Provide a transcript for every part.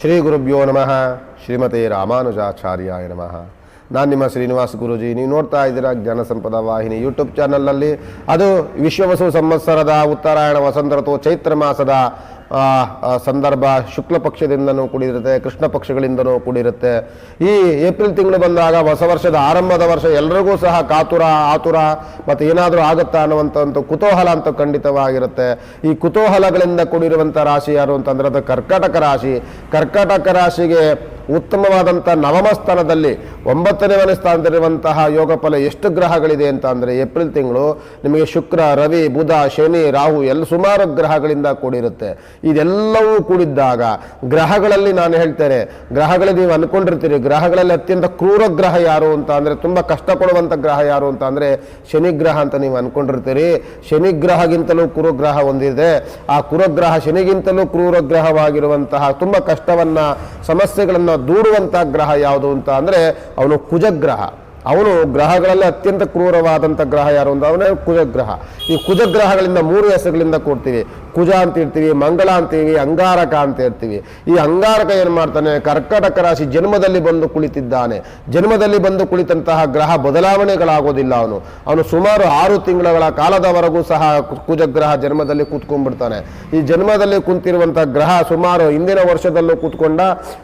ಶ್ರೀ ಗುರುಭ್ಯೋ ನಮಃ. ಶ್ರೀಮತಿ ರಾಮಾನುಜಾಚಾರ್ಯಾಯ ನಮಃ. ನಾನು ನಿಮ್ಮ ಶ್ರೀನಿವಾಸ್ ಗುರುಜಿ. ನೀವು ನೋಡ್ತಾ ಇದ್ದೀರಾ ಜ್ಞಾನ ಸಂಪದ ವಾಹಿನಿ ಯೂಟ್ಯೂಬ್ ಚಾನಲ್ನಲ್ಲಿ. ಅದು ವಿಶ್ವವಸು ಸಂವತ್ಸರದ ಉತ್ತರಾಯಣ ವಸಂತ ಋತು ಚೈತ್ರ ಮಾಸದ ಸಂದರ್ಭ ಶುಕ್ಲ ಪಕ್ಷದಿಂದನೂ ಕೂಡಿರುತ್ತೆ, ಕೃಷ್ಣ ಪಕ್ಷಗಳಿಂದನೂ ಕೂಡಿರುತ್ತೆ. ಈ ಏಪ್ರಿಲ್ ತಿಂಗಳು ಬಂದಾಗ ಹೊಸ ವರ್ಷದ ಆರಂಭದ ವರ್ಷ ಎಲ್ಲರಿಗೂ ಸಹ ಕಾತುರ, ಆತುರ ಮತ್ತು ಏನಾದರೂ ಆಗುತ್ತಾ ಅನ್ನುವಂಥ ಒಂದು ಕುತೂಹಲ ಅಂತ ಖಂಡಿತವಾಗಿರುತ್ತೆ. ಈ ಕುತೂಹಲಗಳಿಂದ ಕೂಡಿರುವಂಥ ರಾಶಿ ಯಾರು ಅಂತಂದ್ರೆ ಅದು ಕರ್ಕಾಟಕ ರಾಶಿ. ಕರ್ಕಾಟಕ ರಾಶಿಗೆ ಉತ್ತಮವಾದಂಥ ನವಮ ಸ್ಥಾನದಲ್ಲಿ ಒಂಬತ್ತನೇ ಮನೆ ಸ್ಥಾನದಲ್ಲಿರುವಂತಹ ಯೋಗ ಫಲ ಎಷ್ಟು ಗ್ರಹಗಳಿದೆ ಅಂತ ಅಂದರೆ ಏಪ್ರಿಲ್ ತಿಂಗಳು ನಿಮಗೆ ಶುಕ್ರ, ರವಿ, ಬುಧ, ಶನಿ, ರಾಹು ಎಲ್ಲ ಸುಮಾರು ಗ್ರಹಗಳಿಂದ ಕೂಡಿರುತ್ತೆ. ಇದೆಲ್ಲವೂ ಕೂಡಿದ್ದಾಗ ಗ್ರಹಗಳಲ್ಲಿ ನಾನು ಹೇಳ್ತೇನೆ, ಗ್ರಹಗಳಲ್ಲಿ ನೀವು ಅಂದ್ಕೊಂಡಿರ್ತೀರಿ ಗ್ರಹಗಳಲ್ಲಿ ಅತ್ಯಂತ ಕ್ರೂರ ಗ್ರಹ ಯಾರು ಅಂತ ಅಂದರೆ ತುಂಬ ಕಷ್ಟ ಕೊಡುವಂಥ ಗ್ರಹ ಯಾರು ಅಂತ ಅಂದರೆ ಶನಿಗ್ರಹ ಅಂತ ನೀವು ಅಂದ್ಕೊಂಡಿರ್ತೀರಿ ಶನಿಗ್ರಹಗಿಂತಲೂ ಕುರುಗ್ರಹ ಒಂದಿದೆ ಆ ಕುರುಗ್ರಹ ಶನಿಗಿಂತಲೂ ಕ್ರೂರ ಗ್ರಹವಾಗಿರುವಂತಹ ತುಂಬ ಕಷ್ಟವನ್ನ ಸಮಸ್ಯೆಗಳನ್ನು ದೂಡುವಂಥ ಗ್ರಹ ಯಾವುದು ಅಂತ ಅಂದರೆ ಅವನು ಕುಜಗ್ರಹ. ಅವನು ಗ್ರಹಗಳಲ್ಲಿ ಅತ್ಯಂತ ಕ್ರೂರವಾದಂಥ ಗ್ರಹ ಯಾರು ಅಂತ ಅವನೇ ಕುಜಗ್ರಹ. ಈ ಕುಜಗ್ರಹಗಳಿಂದ ಮೂರು ಹೆಸರುಗಳಿಂದ ಕೊಡ್ತೀವಿ. ಕುಜ ಅಂತ ಇರ್ತೀವಿ ಮಂಗಳ ಅಂತೀವಿ ಅಂಗಾರಕ ಅಂತ ಇರ್ತೀವಿ ಈ ಅಂಗಾರಕ ಏನು ಮಾಡ್ತಾನೆ? ಕರ್ಕಟಕ ರಾಶಿ ಜನ್ಮದಲ್ಲಿ ಬಂದು ಕುಳಿತಿದ್ದಾನೆ. ಜನ್ಮದಲ್ಲಿ ಬಂದು ಕುಳಿತಂತಹ ಗ್ರಹ ಬದಲಾವಣೆಗಳಾಗೋದಿಲ್ಲ ಅವನು. ಅವನು ಸುಮಾರು ಆರು ತಿಂಗಳ ಕಾಲದವರೆಗೂ ಸಹ ಕುಜ ಕುಜಗ್ರಹ ಜನ್ಮದಲ್ಲಿ ಕೂತ್ಕೊಂಡ್ಬಿಡ್ತಾನೆ. ಈ ಜನ್ಮದಲ್ಲಿ ಕುಂತಿರುವಂತಹ ಗ್ರಹ ಸುಮಾರು ಹಿಂದಿನ ವರ್ಷದಲ್ಲೂ ಕೂತ್ಕೊಂಡ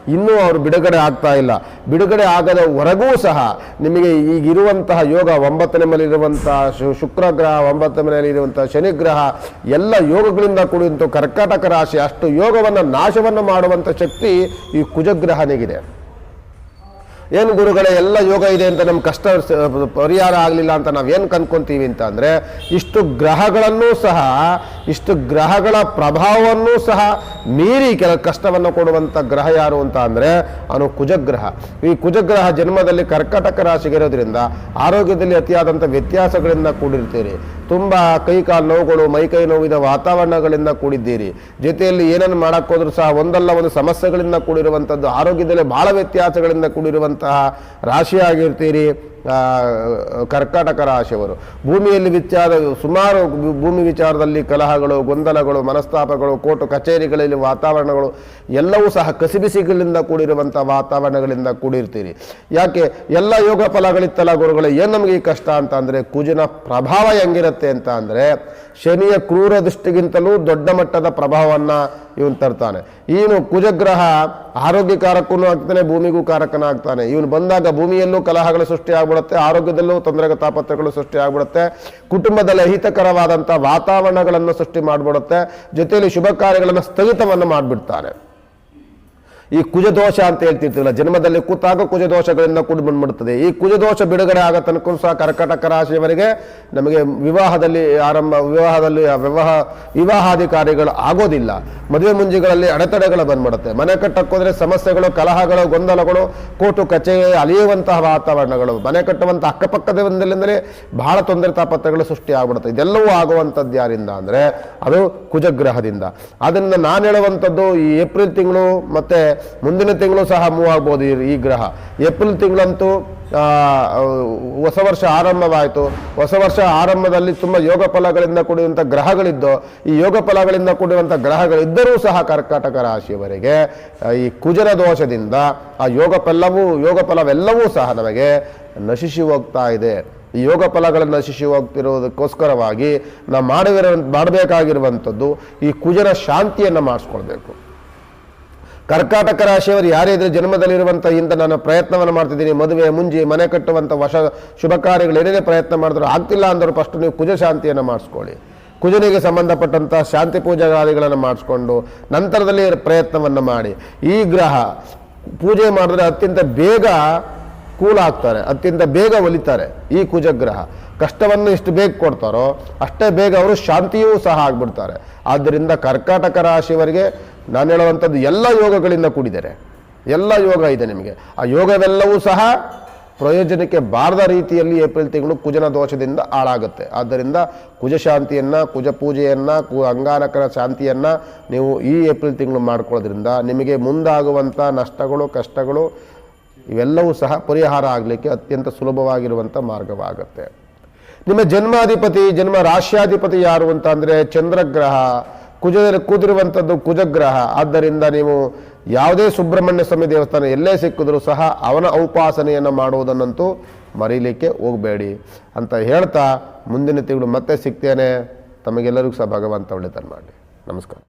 ಇನ್ನೂ ಅವರು ಬಿಡುಗಡೆ ಆಗ್ತಾ ಇಲ್ಲ. ಬಿಡುಗಡೆ ಆಗದವರೆಗೂ ಸಹ ನಿಮಗೆ ಈಗಿರುವಂತಹ ಯೋಗ ಒಂಬತ್ತನೇ ಮನೆಯಲ್ಲಿರುವಂತಹ ಶು- ಶುಕ್ರ ಗ್ರಹ ಒಂಬತ್ತನೇ ಮನೆಯಲ್ಲಿರುವಂತಹ ಶನಿ ಗ್ರಹ ಎಲ್ಲ ಯೋಗಗಳಿಂದ ಕೂಡಿದಂಥ ಕರ್ಕಾಟಕ ರಾಶಿ ಅಷ್ಟು ಯೋಗವನ್ನು, ನಾಶವನ್ನು ಮಾಡುವಂಥ ಶಕ್ತಿ ಈ ಕುಜಗ್ರಹನಿಗಿದೆ. ಏನು ಗುರುಗಳೇ, ಎಲ್ಲ ಯೋಗ ಇದೆ ಅಂತ ನಮ್ಮ ಕಷ್ಟ, ಪರಿಹಾರ ಆಗಲಿಲ್ಲ ಅಂತ ನಾವೇನು ಕಂದ್ಕೊತೀವಿ ಅಂತ ಅಂದರೆ, ಇಷ್ಟು ಗ್ರಹಗಳನ್ನೂ ಸಹ, ಇಷ್ಟು ಗ್ರಹಗಳ ಪ್ರಭಾವವನ್ನೂ ಸಹ ಮೀರಿ ಕೆಲ ಕಷ್ಟವನ್ನು ಕೊಡುವಂಥ ಗ್ರಹ ಯಾರು ಅಂತ ಅಂದರೆ, ಅವನು ಕುಜಗ್ರಹ. ಈ ಕುಜಗ್ರಹ ಜನ್ಮದಲ್ಲಿ ಕರ್ಕಟಕ ರಾಶಿಗಿರೋದ್ರಿಂದ ಆರೋಗ್ಯದಲ್ಲಿ ಅತಿಯಾದಂಥ ವ್ಯತ್ಯಾಸಗಳಿಂದ ಕೂಡಿರ್ತೀರಿ. ತುಂಬ ಕೈಕಾಲು ನೋವುಗಳು ಮೈಕೈ ನೋವಿದ ವಾತಾವರಣಗಳಿಂದ ಕೂಡಿದ್ದೀರಿ. ಜೊತೆಯಲ್ಲಿ ಏನನ್ನು ಮಾಡೋಕ್ಕೋದ್ರೂ ಸಹ ಒಂದಲ್ಲ ಒಂದು ಸಮಸ್ಯೆಗಳಿಂದ ಕೂಡಿರುವಂಥದ್ದು ಆರೋಗ್ಯದಲ್ಲಿ ಭಾಳ ವ್ಯತ್ಯಾಸಗಳಿಂದ ಕೂಡಿರುವಂತಹ ರಾಶಿಯಾಗಿರ್ತೀರಿ. ಕರ್ಕಾಟಕ ರಾಶಿಯವರು. ಭೂಮಿಯಲ್ಲಿ ವಿಚಾರ ಸುಮಾರು ಭೂಮಿ ವಿಚಾರದಲ್ಲಿ ಕಲಹಗಳು, ಗೊಂದಲಗಳು, ಮನಸ್ತಾಪಗಳು, ಕೋರ್ಟು ಕಚೇರಿಗಳಲ್ಲಿ ವಾತಾವರಣಗಳು, ಎಲ್ಲವೂ ಸಹ ಕಸಿಬಿಸಿಗಳಿಂದ ಕೂಡಿರುವಂಥ ವಾತಾವರಣಗಳಿಂದ ಕೂಡಿರ್ತೀರಿ. ಯಾಕೆ? ಎಲ್ಲ ಯೋಗ ಫಲಗಳಿತ್ತಲ್ಲ ಗುರುಗಳು, ಏನು ನಮಗೆ ಈ ಕಷ್ಟ ಅಂತ ಅಂದರೆ, ಕುಜಿನ ಪ್ರಭಾವ ಹೆಂಗಿರುತ್ತೆ ಅಂತ ಅಂದರೆ, ಶನಿಯ ಕ್ರೂರ ದೃಷ್ಟಿಗಿಂತಲೂ ದೊಡ್ಡ ಮಟ್ಟದ ಪ್ರಭಾವವನ್ನು ಇವನು ತರ್ತಾನೆ. ಇವನು ಕುಜಗ್ರಹ ಆರೋಗ್ಯಕಾರಕ್ಕೂ ಆಗ್ತಾನೆ, ಭೂಮಿಗೂ ಕಾರಕನಾಗ್ತಾನೆ ಇವನು ಬಂದಾಗ ಭೂಮಿಯಲ್ಲೂ ಕಲಹಗಳು ಸೃಷ್ಟಿ ಆಗ್ಬಿಡುತ್ತೆ, ಆರೋಗ್ಯದಲ್ಲೂ ತೊಂದರೆ ತಾಪತ್ರಗಳು ಸೃಷ್ಟಿ ಆಗ್ಬಿಡುತ್ತೆ, ಕುಟುಂಬದಲ್ಲಿ ಅಹಿತಕರವಾದಂಥ ವಾತಾವರಣಗಳನ್ನು ಸೃಷ್ಟಿ ಮಾಡಿಬಿಡುತ್ತೆ, ಜೊತೆಯಲ್ಲಿ ಶುಭ ಕಾರ್ಯಗಳನ್ನು ಸ್ಥಗಿತವನ್ನು ಮಾಡಿಬಿಡ್ತಾನೆ. ಈ ಕುಜದೋಷ ಅಂತ ಹೇಳ್ತಿರ್ತೀವಲ್ಲ ಜನ್ಮದಲ್ಲಿ ಕೂತಾಗ ಕುಜದೋಷಗಳಿಂದ ಕೂಡಿ ಬಂದ್ಬಿಡ್ತದೆ. ಈ ಕುಜದೋಷ ಬಿಡುಗಡೆ ಆಗೋ ತನಕ ಸಹ ಕರ್ಕಟಕ ರಾಶಿಯವರಿಗೆ ನಮಗೆ ವಿವಾಹದಲ್ಲಿ ಆರಂಭ, ವಿವಾಹದಲ್ಲಿ ವಿವಾಹ, ವಿವಾಹಾಧಿಕಾರಿಗಳು ಆಗೋದಿಲ್ಲ. ಮದುವೆ ಮುಂಜಿಗಳಲ್ಲಿ ಅಡೆತಡೆಗಳು ಬಂದ್ಬಿಡುತ್ತೆ. ಮನೆ ಕಟ್ಟಕ್ಕೋದ್ರೆ ಸಮಸ್ಯೆಗಳು, ಕಲಹಗಳು, ಗೊಂದಲಗಳು ಕೋಟು ಕಚೇರಿ ಅಲಿಯುವಂತಹ ವಾತಾವರಣಗಳು, ಮನೆ ಕಟ್ಟುವಂಥ ಅಕ್ಕಪಕ್ಕದಿಂದಲೇ ಬಹಳ ತೊಂದರೆ ತಾಪತ್ರಗಳು ಸೃಷ್ಟಿ ಆಗ್ಬಿಡುತ್ತೆ ಇದೆಲ್ಲವೂ ಆಗುವಂಥದ್ದು ಯಾರಿಂದ ಅಂದರೆ ಅದು ಕುಜಗ್ರಹದಿಂದ. ಅದನ್ನು ನಾನು ಹೇಳುವಂಥದ್ದು ಈ ಏಪ್ರಿಲ್ ತಿಂಗಳು ಮತ್ತೆ ಮುಂದಿನ ತಿಂಗಳು ಸಹ ಮೂವ್ ಆಗ್ಬೋದು ಈ- ಗ್ರಹ. ಏಪ್ರಿಲ್ ತಿಂಗಳಂತೂ ಹೊಸ ವರ್ಷ ಆರಂಭವಾಯಿತು. ಹೊಸ ವರ್ಷ ಆರಂಭದಲ್ಲಿ ತುಂಬ ಯೋಗ ಫಲಗಳಿಂದ ಕೂಡಿರುವಂಥ ಗ್ರಹಗಳಿದ್ದು, ಈ ಯೋಗ ಫಲಗಳಿಂದ ಕೂಡಿರುವಂಥ ಗ್ರಹಗಳಿದ್ದರೂ ಸಹ ಕರ್ಕಾಟಕ ರಾಶಿಯವರೆಗೆ ಈ ಕುಜರ ದೋಷದಿಂದ ಆ ಯೋಗ ಫಲವೂ, ಯೋಗ ಫಲವೆಲ್ಲವೂ ಸಹ ನಮಗೆ ನಶಿಸಿ ಹೋಗ್ತಾ ಇದೆ. ಈ ಯೋಗ ಫಲಗಳನ್ನು ನಶಿಸಿ ಹೋಗ್ತಿರೋದಕ್ಕೋಸ್ಕರವಾಗಿ ನಾವು ಮಾಡಿರೋ ಮಾಡಬೇಕಾಗಿರುವಂಥದ್ದು ಈ ಕುಜರ ಶಾಂತಿಯನ್ನು ಮಾಡಿಸ್ಕೊಳ್ಬೇಕು. ಕರ್ಕಾಟಕ ರಾಶಿಯವರು ಯಾರೇ ಇದ್ರೆ ಜನ್ಮದಲ್ಲಿರುವಂಥ ಇಂಥ ನಾನು ಪ್ರಯತ್ನವನ್ನು ಮಾಡ್ತಿದ್ದೀನಿ. ಮದುವೆ, ಮುಂಜಿ, ಮನೆ ಕಟ್ಟುವಂಥ ವಶ, ಶುಭ ಕಾರ್ಯಗಳು ಏನೇನೇ ಪ್ರಯತ್ನ ಮಾಡಿದ್ರು ಆಗ್ತಿಲ್ಲ ಅಂದರೂ ಫಸ್ಟ್ ನೀವು ಕುಜ ಶಾಂತಿಯನ್ನು ಮಾಡಿಸ್ಕೊಳ್ಳಿ. ಕುಜನಿಗೆ ಸಂಬಂಧಪಟ್ಟಂಥ ಶಾಂತಿ ಪೂಜಾಗಾದಿಗಳನ್ನು ಮಾಡಿಸ್ಕೊಂಡು ನಂತರದಲ್ಲಿ ಪ್ರಯತ್ನವನ್ನು ಮಾಡಿ. ಈ ಗ್ರಹ ಪೂಜೆ ಮಾಡಿದ್ರೆ ಅತ್ಯಂತ ಬೇಗ ಕೂಲ್ ಆಗ್ತಾರೆ, ಅತ್ಯಂತ ಬೇಗ ಒಲಿತಾರೆ ಈ ಕುಜಗ್ರಹ ಕಷ್ಟವನ್ನು ಎಷ್ಟು ಬೇಗ ಕೊಡ್ತಾರೋ ಅಷ್ಟೇ ಬೇಗ ಅವರು ಶಾಂತಿಯೂ ಸಹ ಆಗ್ಬಿಡ್ತಾರೆ. ಆದ್ದರಿಂದ ಕರ್ಕಾಟಕ ರಾಶಿಯವರಿಗೆ ನಾನು ಹೇಳುವಂಥದ್ದು ಎಲ್ಲ ಯೋಗಗಳಿಂದ ಕೂಡಿದ್ದಾರೆ ಎಲ್ಲ ಯೋಗ ಇದೆ ನಿಮಗೆ. ಆ ಯೋಗವೆಲ್ಲವೂ ಸಹ ಪ್ರಯೋಜನಕ್ಕೆ ಬಾರದ ರೀತಿಯಲ್ಲಿ ಏಪ್ರಿಲ್ ತಿಂಗಳು ಕುಜನ ದೋಷದಿಂದ ಹಾಳಾಗುತ್ತೆ. ಆದ್ದರಿಂದ ಕುಜಶಾಂತಿಯನ್ನು ಕುಜ ಪೂಜೆಯನ್ನು, ಕು ಅಂಗಾರಕರ ಶಾಂತಿಯನ್ನು ನೀವು ಈ ಏಪ್ರಿಲ್ ತಿಂಗಳು ಮಾಡ್ಕೊಳ್ಳೋದ್ರಿಂದ ನಿಮಗೆ ಮುಂದಾಗುವಂಥ ನಷ್ಟಗಳು, ಕಷ್ಟಗಳು ಇವೆಲ್ಲವೂ ಸಹ ಪರಿಹಾರ ಆಗಲಿಕ್ಕೆ ಅತ್ಯಂತ ಸುಲಭವಾಗಿರುವಂಥ ಮಾರ್ಗವಾಗುತ್ತೆ. ನಿಮ್ಮ ಜನ್ಮಾಧಿಪತಿ, ಜನ್ಮ ರಾಶ್ಯಾಧಿಪತಿ ಯಾರು ಅಂತ ಅಂದರೆ ಚಂದ್ರಗ್ರಹ. ಕುಜದಲ್ಲಿ ಕೂತಿರುವಂಥದ್ದು ಕುಜಗ್ರಹ. ಆದ್ದರಿಂದ ನೀವು ಯಾವುದೇ ಸುಬ್ರಹ್ಮಣ್ಯ ಸ್ವಾಮಿ ದೇವಸ್ಥಾನ ಎಲ್ಲೇ ಸಿಕ್ಕಿದ್ರೂ ಸಹ ಅವನ ಔಪಾಸನೆಯನ್ನು ಮಾಡುವುದನ್ನಂತೂ ಮರೀಲಿಕ್ಕೆ ಹೋಗಬೇಡಿ ಅಂತ ಹೇಳ್ತಾ ಮುಂದಿನ ತಿಂಗಳು ಮತ್ತೆ ಸಿಗ್ತೇನೆ. ತಮಗೆಲ್ಲರಿಗೂ ಸಹ ಭಗವಂತ ಒಳ್ಳೆತನ ಮಾಡಿ ನಮಸ್ಕಾರ.